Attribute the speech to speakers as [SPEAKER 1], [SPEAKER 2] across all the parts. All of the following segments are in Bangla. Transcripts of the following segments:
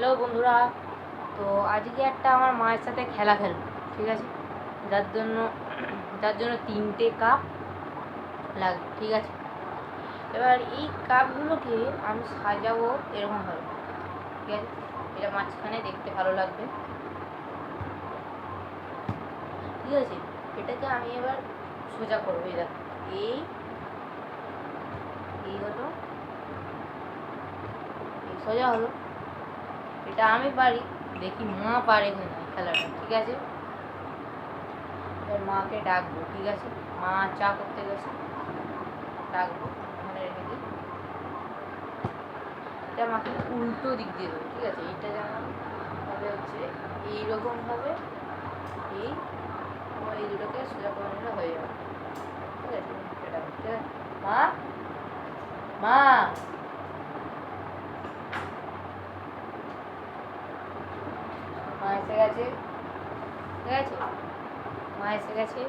[SPEAKER 1] হ্যালো বন্ধুরা, তো আজকে একটা আমার মায়ের সাথে খেলা খেলব ঠিক আছে? যার জন্য যার জন্য তিনটে কাপ লাগবে ঠিক আছে? এবার এই কাপগুলোকে আমি সাজাবো এরকমভাবে ঠিক আছে? এটা মাঝখানে দেখতে ভালো লাগবে। ঠিক আছে? এটাকে আমি এবার সোজা করব দেখো। এই এই হলো, এই সোজা হলো। এটা আমি পারি, দেখি মা পারে এই খেলাটা, ঠিক আছে? এবার মাকে ডাকবো, ঠিক আছে? মা চা করতে গেছে, ডাকবো, ওখানে রেখে দিই। এটা মাকে উল্টো দিক দিয়ে দেবো, ঠিক আছে? এইটা যেমন হবে হচ্ছে এইরকম হবে, এই এই দুটোকে সোজা করে নিলে হয়ে যাবে এটা ঠিক আছে? মা? মা মা এসে গেছে। ঠিক আছে? মা এসে গেছে।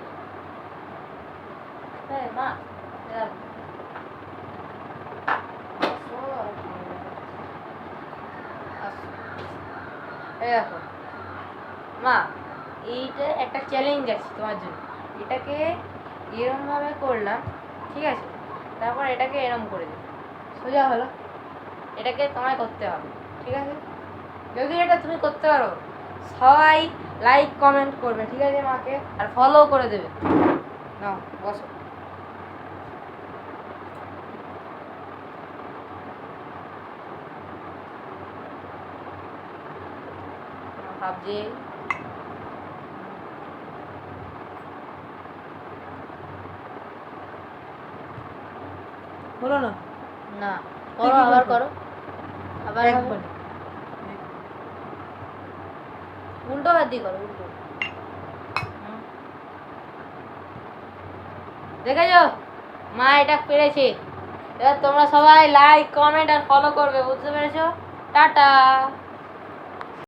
[SPEAKER 1] হ্যাঁ মা। দেখো। মা, এইটা একটা চ্যালেঞ্জ আছে তোমার জন্য। এটাকে এরমভাবে করলাম, ঠিক আছে? তারপর এটাকে এরম করে দিই সোজা হলো। এটাকে তোমায় করতে হবে, ঠিক আছে? যদি এটা তুমি করতে পারো সবাই লাইক কমেন্ট করবে ঠিক আছে মাকে? আর ফলো করে দেবে। নাও বসো। ভাবছে।
[SPEAKER 2] হলো না?
[SPEAKER 1] না করো আবার করো। আবার
[SPEAKER 2] একবার
[SPEAKER 1] হবে। উল্টো হাত দিয়ে করো, উল্টো। দেখেছ? মা এটা পেরেছে। এবার তোমরা সবাই লাইক কমেন্ট আর ফলো করবে, বুঝতে পেরেছ? টাটা।